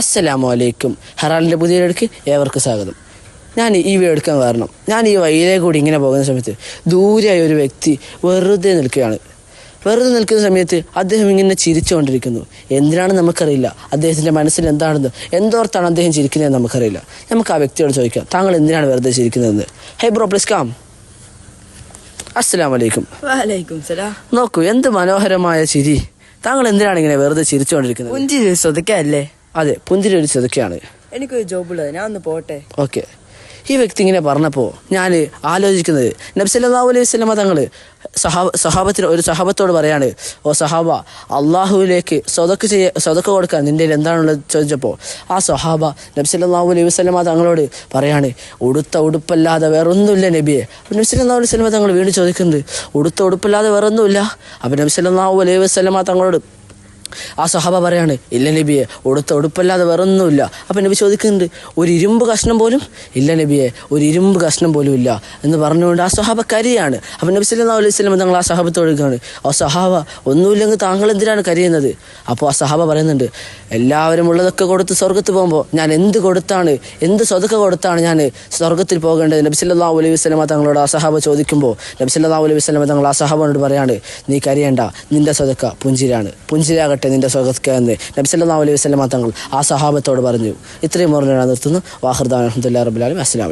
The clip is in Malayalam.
അസ്സലാമു അലൈക്കും ഹറാലിന്റെ പുതിയ വീഡിയോക്ക് ഏവർക്ക് സ്വാഗതം. ഞാൻ ഈ വീഡിയോ എടുക്കാൻ കാരണം ഞാൻ ഈ വഴിയിലെ കൂടി ഇങ്ങനെ പോകുന്ന സമയത്ത് ദൂരെയായ ഒരു വ്യക്തി വെറുതെ നിൽക്കുകയാണ്. വെറുതെ നിൽക്കുന്ന സമയത്ത് അദ്ദേഹം ഇങ്ങനെ ചിരിച്ചുകൊണ്ടിരിക്കുന്നു. എന്തിനാണ് നമുക്കറിയില്ല. അദ്ദേഹത്തിന്റെ മനസ്സിൽ എന്താണെന്ന് എന്തോർത്താണ് അദ്ദേഹം ചിരിക്കുന്നതെന്ന് നമുക്കറിയില്ല. നമുക്ക് ആ വ്യക്തിയോട് ചോദിക്കാം താങ്കൾ എന്തിനാണ് വെറുതെ ചിരിക്കുന്നതെന്ന്? ഹൈ ബ്രോ പ്ലീസ് കാം അസ്സലാമു അലൈക്കും നോക്കൂ എന്ത് മനോഹരമായ ചിരി. താങ്കൾ എന്തിനാണ് ഇങ്ങനെ വെറുതെ ചിരിച്ചുകൊണ്ടിരിക്കുന്നത്? ശ്രദ്ധിക്കാല്ലേ അതെ പുന്തിരി ഒരു ചെതുക്കയാണ്. എനിക്കൊരു ജോബുള്ളത് ഞാൻ ഒന്ന് പോട്ടെ? ഓക്കെ. ഈ വ്യക്തി ഇങ്ങനെ പറഞ്ഞപ്പോൾ ഞാൻ ആലോചിക്കുന്നത് നബ്സല്ലാ അലൈഹി സ്വലമ തങ്ങൾ സഹാബ സഹാബത്തിന് ഒരു സഹാബത്തോട് പറയാണ് ഓ സഹാബ അള്ളാഹുവിലേക്ക് സ്വതക്ക് ചെയ്യ സ്വതക്ക് കൊടുക്കാൻ നിന്റെ എന്താണുള്ളത്? ചോദിച്ചപ്പോൾ ആ സഹാബ നബ്സല്ലാ അലൈഹി വസ്ലമ തങ്ങളോട് പറയാണ് ഉടുത്ത ഉടുപ്പല്ലാതെ വേറൊന്നുമില്ല നബിയെ. അപ്പം നബ്സല്ലാ അലൈഹി സ്വലമ തങ്ങൾ വീണ്ടും ചോദിക്കുന്നത് ഉടുത്ത ഉടുപ്പല്ലാതെ വേറൊന്നുമില്ല? അപ്പം നബ്സല്ലാ അലൈഹി വസ്ലമ തങ്ങളോട് ആ സഹാബ പറയാണ് ഇല്ല നബിയെ ഉടുത്ത ഉടുപ്പല്ലാതെ വേറൊന്നുമില്ല. അപ്പം നബി ചോദിക്കുന്നുണ്ട് ഒരു ഇരുമ്പ് കഷ്ണം പോലും? ഇല്ല നബിയെ ഒരു ഇരുമ്പ് കഷ്ണം പോലും ഇല്ല. എന്ന് പറഞ്ഞുകൊണ്ട് ആ സഹാബ കരിയാണ്. അപ്പം നബി സല്ലല്ലാഹു അലൈഹി സ്വലം തങ്ങൾ ആ സഹാബത്ത് ഒഴുകുകയാണ് ആ സഹാബ ഒന്നുമില്ലെങ്കിൽ താങ്കൾ എന്തിനാണ് കരിയുന്നത്? അപ്പോൾ ആ സഹാബ പറയുന്നുണ്ട് എല്ലാവരും ഉള്ളതൊക്കെ കൊടുത്ത് സ്വർഗത്ത് പോകുമ്പോൾ ഞാൻ എന്ത് കൊടുത്താണ് എന്ത് സ്വതക്ക കൊടുത്താണ് ഞാൻ സ്വർഗത്തിൽ പോകേണ്ടത്? നബി സല്ലല്ലാഹു അലൈഹി വസ്ലമ തങ്ങളോട് ആ സഹാബ ചോദിക്കുമ്പോൾ നബി സല്ലാ അലൈഹി വസ്ലമ തങ്ങൾ ആ സഹാബനോട് പറയാണ് നീ കരിയേണ്ട നിന്റെ സ്വതക്ക പുഞ്ചിരാണ് പുഞ്ചിരാകട്ടെ. നിന്റെ സ്വതക്ക എന്ന് നബി സല്ലല്ലാഹു അലൈഹി വസല്ലമ തങ്ങൾ ആ സഹാബത്തോട് പറഞ്ഞു ഇത്രയും പറഞ്ഞാണ് നിർത്തുന്നു. വാഹർദാൻ അഹമ്മദ് റബുലാലും അസ്സലാം